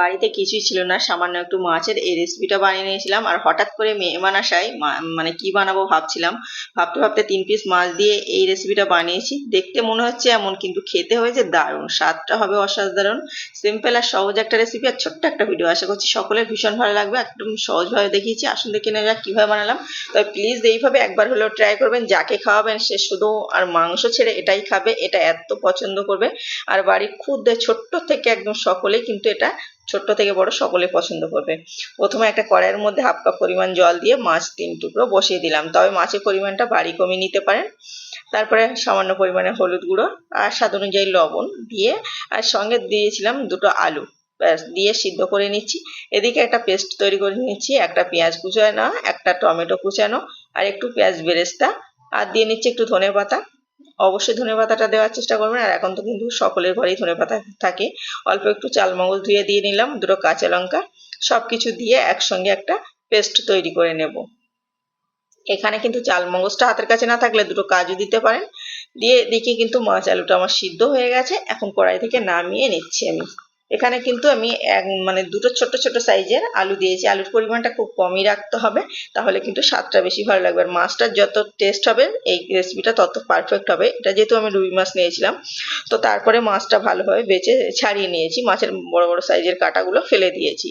বাড়িতে কিছুই ছিল না, সামান্য একটু মাছের এই রেসিপিটা বানিয়ে নিয়েছিলাম। আর হঠাৎ করে মেহমান আসায় মানে কি বানাবো ভাবছিলাম। ভাবতে ভাবতে তিন পিস মাছ দিয়ে এই রেসিপিটা বানিয়েছি। দেখতে মনে হচ্ছে এমন, কিন্তু খেতে হয়েছে দারুণ। স্বাদটা হবে অসাধারণ। সিম্পল আর সহজ একটা রেসিপি আর ছোট্ট একটা ভিডিও আশা করছি সকলের ভীষণ ভালো লাগবে। একদম সহজভাবে দেখিয়েছি। আসুন দেখে নেওয়া যাক কীভাবে বানালাম। তবে প্লিজ এইভাবে একবার হলেও ট্রাই করবেন। যাকে খাওয়াবেন সে শুধু আর মাংস ছেড়ে এটাই খাবে। এটা এত পছন্দ করবে। আর বাড়ির ক্ষুদ্র ছোট্ট থেকে একদম সকলেই কিন্তু এটা ছোট্ট থেকে বড় সকলে পছন্দ করবে। প্রথমে একটা কড়াইয়ের মধ্যে হাফ কাপ পরিমাণ জল দিয়ে মাছ তিন টুকরো বসিয়ে দিলাম। তবে মাছের পরিমাণটা বাড়ি কমিয়ে নিতে পারেন। তারপরে সামান্য পরিমাণে হলুদ গুঁড়ো আর স্বাদ অনুযায়ী লবণ দিয়ে আর সঙ্গে দিয়েছিলাম দুটো আলু। ব্যাস, দিয়ে সিদ্ধ করে নিচ্ছি। এদিকে একটা পেস্ট তৈরি করে নিচ্ছি। একটা পেঁয়াজ কুচানো, একটা টমেটো কুচানো আর একটু পেঁয়াজ বেরেস্তা। আর দিয়ে নিচ্ছি একটু ধনে পাতা অবশ্যই ধনে পাতাটা দেওয়ার চেষ্টা করবেন। আর এখন তো কিন্তু সকলের ঘরেই ধনে পাতা থাকে। অল্প একটু চাল মগজ ধুয়ে দিয়ে নিলাম, দুটো কাঁচা লঙ্কা। সব কিছু দিয়ে একসঙ্গে একটা পেস্ট তৈরি করে নেব। এখানে কিন্তু চাল মগজটা হাতের কাছে না থাকলে দুটো কাজু দিতে পারেন। দিয়ে দেখি কিন্তু মাছ আলুটা আমার সিদ্ধ হয়ে গেছে। এখন কড়াই থেকে নামিয়ে নিচ্ছি আমি। এখানে কিন্তু আমি এক মানে দুটো ছোট ছোট সাইজের আলু দিয়েছি। আলুর পরিমাণটা খুব কমই রাখতে হবে, তাহলে কিন্তু স্বাদটা বেশি ভালো লাগবে। আর মাছটার যত টেস্ট হবে, এই রেসিপিটা তত পারফেক্ট হবে। এটা যেহেতু আমি রুই মাছ নিয়েছিলাম, তো তারপরে মাছটা ভালোভাবে বেছে ছাড়িয়ে নিয়েছি। মাছের বড় বড় সাইজের কাঁটাগুলো ফেলে দিয়েছি।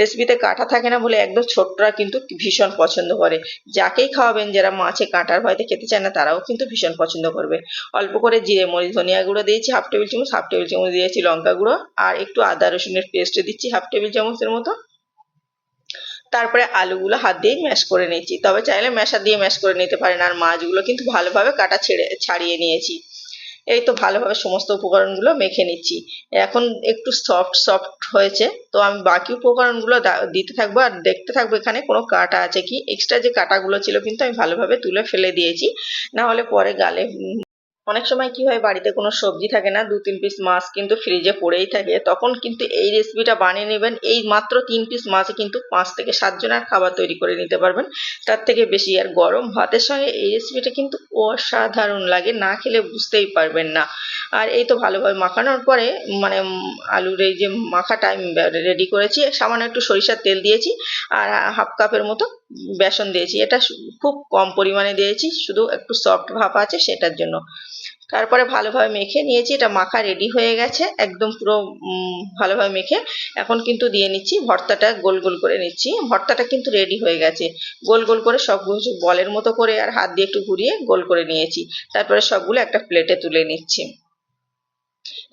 রেসিপিতে কাঁটা থাকে না বলে একদম ছোটরা কিন্তু ভীষণ পছন্দ করে। যাকেই খাওয়াবেন, যারা মাছে কাঁটার ভয়তে খেতে চায় না, তারাও কিন্তু ভীষণ পছন্দ করবে। অল্প করে জিরে, মরিচ, ধনিয়া গুঁড়ো দিয়েছি হাফ টেবিল চামচ হাফ টেবিল চামচ দিয়েছি লঙ্কা গুঁড়ো, আর একটু আদা রসুনের পেস্ট দিচ্ছি হাফ টেবিল চামচের মতো। তারপরে আলুগুলো হাত দিয়ে ম্যাশ করে নিয়েছি। তবে চাইলে ম্যাশার দিয়ে ম্যাশ করে নিতে পারেন। আর মাছগুলো কিন্তু ভালোভাবে কাটা ছেড়ে, ছাড়িয়ে নিয়েছি। এই তো ভালোভাবে সমস্ত উপকরণগুলো মেখে নিচ্ছি। এখন একটু সফট সফট হয়েছে। তো আমি বাকি উপকরণগুলো দিতে থাকব। আর দেখতে থাকব এখানে কোনো কাটা আছে কি? এক্সট্রা যে কাটাগুলো ছিল কিন্তু আমি ভালোভাবে তুলে ফেলে দিয়েছি। না হলে পরে গালে অনেক সময় কি হয়, বাড়িতে কোনো সবজি থাকে না দু তিন পিস মাছ কিন্তু ফ্রিজে পড়েই থাকে। তখন কিন্তু এই রেসিপিটা বানিয়ে নেবেন, এই মাত্র তিন পিস মাছে কিন্তু পাঁচ থেকে সাত জনের খাবার তৈরি করে নিতে পারবেন। তার থেকে বেশি আর গরম ভাতের সঙ্গে এই রেসিপিটা কিন্তু অসাধারণ লাগে, না খেলে বুঝতেই পারবেন না। আর এই তো ভালোভাবে মাখানোর পরে মানে আলুর এই যে মাখাটা আমি রেডি করেছি, সামান্য একটু সরিষার তেল দিয়েছি, আর হাফ কাপের মতো বেসন দিয়েছি। এটা খুব কম পরিমাণে দিয়েছি, শুধু একটু সফট ভাব আছে সেটার জন্য। তারপরে ভালোভাবে মেখে নিয়েছি, এটা মাখা রেডি হয়ে গেছে, একদম পুরো ভালোভাবে মেখে। এখন কিন্তু দিয়ে নিচ্ছি, ভর্তাটা গোল গোল করে নিচ্ছি। ভর্তাটা কিন্তু রেডি হয়ে গেছে। গোল গোল করে সব কিছু বলের মতো করে আর হাত দিয়ে একটু ঘুরিয়ে গোল করে নিয়েছি। তারপরে সবগুলো একটা প্লেটে তুলে নিচ্ছি।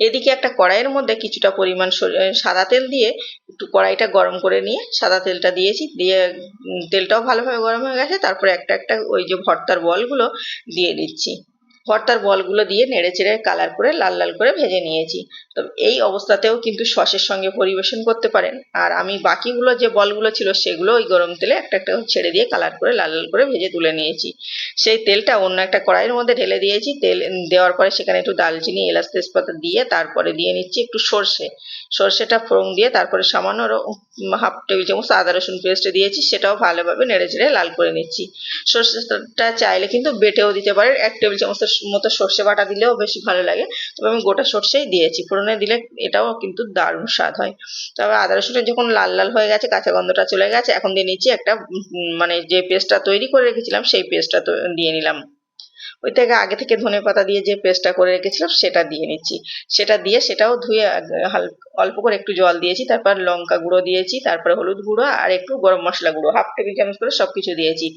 এদিকে একটা কড়াইয়ের মধ্যে কিছুটা পরিমাণ সাদা তেল দিয়ে একটু কড়াইটা গরম করে নিয়ে সাদা তেলটা দিয়েছি, দিয়ে তেলটাও ভালোভাবে গরম হয়ে গেছে, তারপরে একটা একটা ওই যে ভর্তার বলগুলো দিয়ে দিচ্ছি। ভর্তার বলগুলো দিয়ে নেড়ে চেড়ে কালার করে লাল লাল করে ভেজে নিয়েছি। তো এই অবস্থাতেও কিন্তু সসের সঙ্গে পরিবেশন করতে পারেন। আর আমি বাকিগুলো যে বলগুলো ছিল সেগুলো ওই গরম তেলে একটা একটা ছেড়ে দিয়ে কালার করে লাল লাল করে ভেজে তুলে নিয়েছি। সেই তেলটা অন্য একটা কড়াইয়ের মধ্যে ঢেলে দিয়েছি। তেল দেওয়ার পরে সেখানে একটু দালচিনি এলাচ তেজপাতা দিয়ে তারপরে দিয়ে নিচ্ছি একটু সর্ষে। সর্ষেটা ফোড়ন দিয়ে তারপরে সামান্য হাফ টেবিল চামচ আদা রসুন পেস্ট দিয়েছি, সেটাও ভালোভাবে নেড়ে চেড়ে লাল করে নিচ্ছি। সর্ষেটা চাইলে কিন্তু বেটেও দিতে পারেন, এক টেবিল চামচের মতো সর্ষে বাটা দিলেও বেশি ভালো লাগে। তবে আমি গোটা সর্ষেই দিয়েছি, ফোড়নে দিলে এটাও কিন্তু দারুণ স্বাদ হয়। তবে আদা রসুনের যখন লাল লাল হয়ে গেছে, কাঁচা গন্ধটা চলে গেছে, এখন দিয়ে নিচ্ছি একটা মানে যে পেস্টটা তৈরি করে রেখেছিলাম, সেই পেস্টটা দিয়ে নিলাম। ওই থেকে আগে থেকে ধনে পাতা দিয়ে যে পেস্টটা করে রেখেছিলাম, সেটা দিয়ে নিচ্ছি। সেটা দিয়ে সেটাও ধুয়ে অল্প করে একটু জল দিয়েছি, তারপর লঙ্কা গুঁড়ো দিয়েছি, তারপরে হলুদ গুঁড়ো আর একটু গরম মশলা গুঁড়ো হাফ টেবিল চামচ করে সবকিছু দিয়েছি।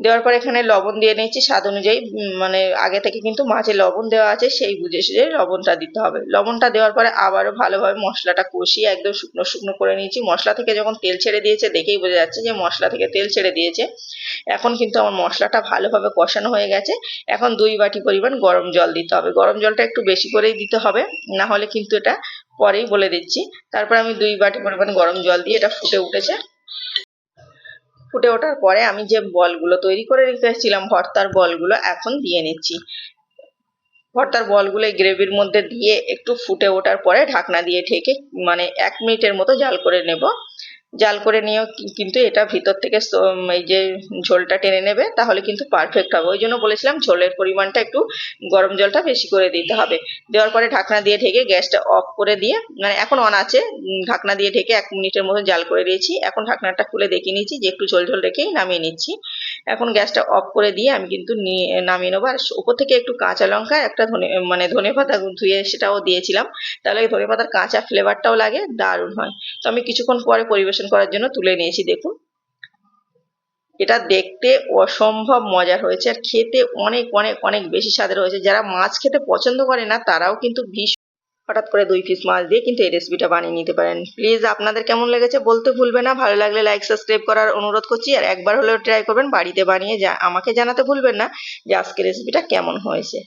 দেওয়ার পর এখানে লবণ দিয়ে নিয়েছি, স্বাদ অনুযায়ী মানে আগে থেকে কিন্তু মাছে লবণ দেওয়া আছে, সেই বুঝে সুঝে লবণটা দিতে হবে। লবণটা দেওয়ার পরে আবারও ভালোভাবে মশলাটা কষিয়ে একদম শুকনো শুকনো করে নিয়েছি। মশলা থেকে যখন তেল ছেড়ে দিয়েছে, দেখেই বোঝা যাচ্ছে যে মশলা থেকে তেল ছেড়ে দিয়েছে। এখন কিন্তু আমার মশলাটা ভালোভাবে কষানো হয়ে গেছে। এখন দুই বাটি পরিমাণ গরম জল দিতে হবে। গরম জলটা একটু বেশি করেই দিতে হবে, না হলে কিন্তু এটা পরেই বলে দিচ্ছি। তারপর আমি দুই বাটি পরিমাণ গরম জল দিয়ে এটা ফুটে উঠেছে। ফুটে ওঠার পরে আমি যে বলগুলো তৈরি করে রেখেছিলাম ভর্তার বলগুলো এখন দিয়ে নিচ্ছি। ভর্তার বলগুলো গ্রেভির মধ্যে দিয়ে একটু ফুটে ওঠার পরে ঢাকনা দিয়ে ঢেকে মানে এক মিনিটের মতো জাল করে নেব। জাল করে নিয়েও কিন্তু এটা ভিতর থেকে এই যে ঝোলটা টেনে নেবে, তাহলে কিন্তু পারফেক্ট হবে। ওই জন্য বলেছিলাম ঝোলের পরিমাণটা একটু গরম জলটা বেশি করে দিতে হবে। দেওয়ার পরে ঢাকনা দিয়ে ঢেকে গ্যাসটা অফ করে দিয়ে মানে এখন অন আছে ঢাকনা দিয়ে ঢেকে এক মিনিটের মতো জাল করে দিয়েছি। এখন ঢাকনাটা খুলে দেখে নিয়েছি যে একটু ঝোল ঝোল রেখেই নামিয়ে নিচ্ছি। এখন গ্যাসটা অফ করে দিয়ে আমি কিন্তু নিয়ে নামিয়ে নেব। আর উপর থেকে একটু কাঁচা লঙ্কা, একটা ধনে মানে ধনে পাতা ধুয়ে সেটাও দিয়েছিলাম। তাহলে ধনে পাতার কাঁচা ফ্লেভারটাও লাগে, দারুণ হয়। তো আমি কিছুক্ষণ পরে পরিবেশন করার জন্য তুলে নিয়েছি, দেখুন। এটা দেখতে অসম্ভব মজার হয়েছে। আর খেতে অনেক অনেক অনেক বেশি স্বাদের হয়েছে। যারা মাছ খেতে পছন্দ করে না, তারাও কিন্তু ভীষণ হঠাৎ করে দুই পিস মাছ দিয়ে কিন্তু এই রেসিপিটা বানিয়ে নিতে পারেন। প্লিজ আপনাদের কেমন লেগেছে বলতে ভুলবে না। ভালো লাগলে লাইক সাবস্ক্রাইব করার অনুরোধ করছি। আর একবার হলেও ট্রাই করবেন, বাড়িতে বানিয়ে যা আমাকে জানাতে ভুলবেন না যে আজকে রেসিপিটা কেমন হয়েছে।